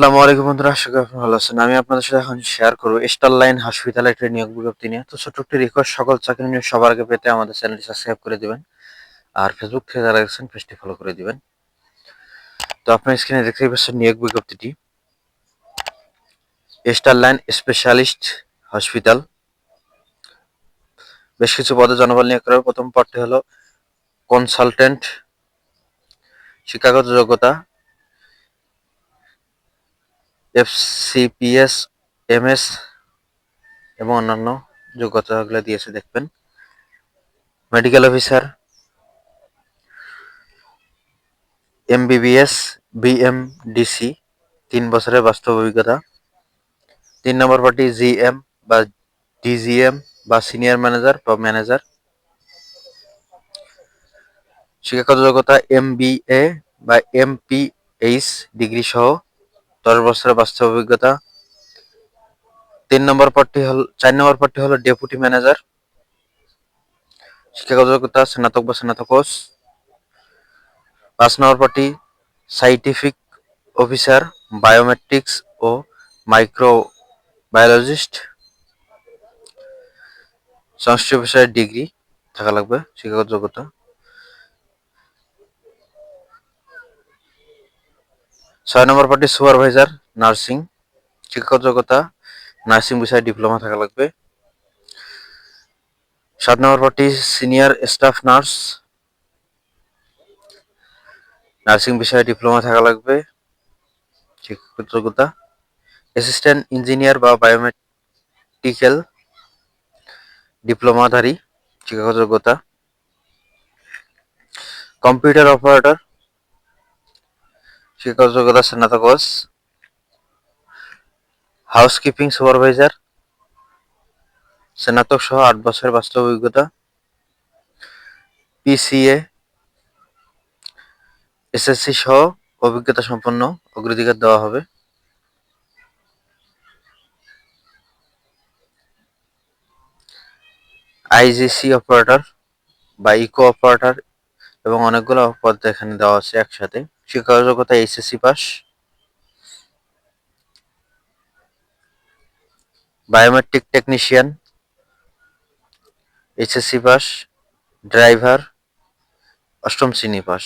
আসসালামু আলাইকুম বন্ধুরা, আশা করি আপনারা ভালো আছেন। আমি আপনাদের সাথে এখন শেয়ার করব স্টার লাইন হসপিটালে একটি নিয়োগ বিজ্ঞপ্তি নিয়ে। তো ছোট্ট একটি রিকোয়েস্ট সকল চাকরি নিয়ে সবার আগে পেতে আমাদের চ্যানেলটি সাবস্ক্রাইব করে দিবেন। আর ফেসবুক থেকে যারা গেছেন পেজটি ফলো করে দিবেন। তো আপনার স্ক্রিনে দেখতেই পাচ্ছেন নিয়োগ বিজ্ঞপ্তিটি। স্টার লাইন স্পেশালিস্ট হসপিটাল বেশ কিছু পদে জনবল নিয়োগ করার প্রথম পদটি হলো কনসালটেন্ট শিক্ষাগত যোগ্যতা এফসিপিএস এমএস এবং অন্যান্য যোগ্যতাগুলো দিয়েছে, দেখবেন। মেডিকেল অফিসার এমবিবিএস বিএমডিসি তিন বছরের বাস্তব অভিজ্ঞতা। তিন নম্বর পার্টি জিএম বা ডিজিএম বা সিনিয়র ম্যানেজার বা ম্যানেজার শিক্ষাগত যোগ্যতা এমবিএ বা এমপিএইচ ডিগ্রি সহ দশ বছরের বাস্তব অভিজ্ঞতা। তিন নম্বর পদটি হল, চার নম্বর পদটি হলো ডেপুটি ম্যানেজার শিক্ষাগত যোগ্যতা স্নাতক বা স্নাতকোস পাঁচ নম্বর পদটি সাইন্টিফিক অফিসার বায়োমেট্রিক্স ও মাইক্রো বায়োলজিস্ট সংশ্লিষ্ট বিষয়ে ডিগ্রি থাকা লাগবে শিক্ষাগত যোগ্যতা ছয় নম্বর পার্টি সুপারভাইজার, নার্সিং শিক্ষাগত যোগ্যতা, নার্সিং বিষয়ে ডিপ্লোমা থাকা লাগবে। সাত নম্বর party senior staff nurse, nursing বিষয়ে ডিপ্লোমা থাকা লাগবে শিক্ষাগত যোগ্যতা, অ্যাসিস্ট্যান্ট ইঞ্জিনিয়ার বা বায়োমেট্রিক্যাল ডিপ্লোমাধারী শিক্ষাগত যোগ্যতা, কম্পিউটার অপারেটর শিক্ষাগত যোগ্যতা স্নাতক হাউসকিপিং সুপারভাইজার স্নাতক সহ আট বছরের বাস্তব অভিজ্ঞতা। পিসিএ এসএসসি সহ অভিজ্ঞতা সম্পন্ন অগ্রাধিকার দেওয়া হবে। আইজিসি অপারেটর বা ইকো অপারেটর এবং অনেকগুলো পদ এখানে দেওয়া আছে একসাথে। শিক্ষাগত যোগ্যতা HSC pass. Biometric technician HSC pass. Driver অষ্টম শ্রেণি পাস।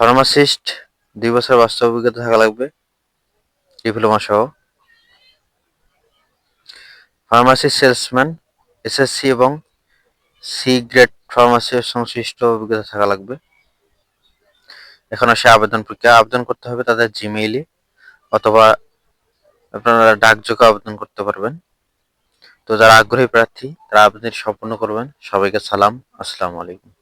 ফার্মাসিস্ট দুই বছর বাস্তব অভিজ্ঞতা থাকা লাগবে ডিপ্লোমা সহ। ফার্মাসি সেলসম্যান এসএসসি এবং সি গ্রেড ফার্মাসি সংশ্লিষ্ট অভিজ্ঞতা থাকা লাগবে। এখন আসে আবেদন প্রক্রিয়া আবেদন করতে হবে তাদের জিমেইলে অথবা আপনারা ডাকযোগে আবেদন করতে পারবেন। তো যারা আগ্রহী প্রার্থী, তারা আবেদন সম্পন্ন করবেন। সবাইকে সালাম। আসসালামু আলাইকুম।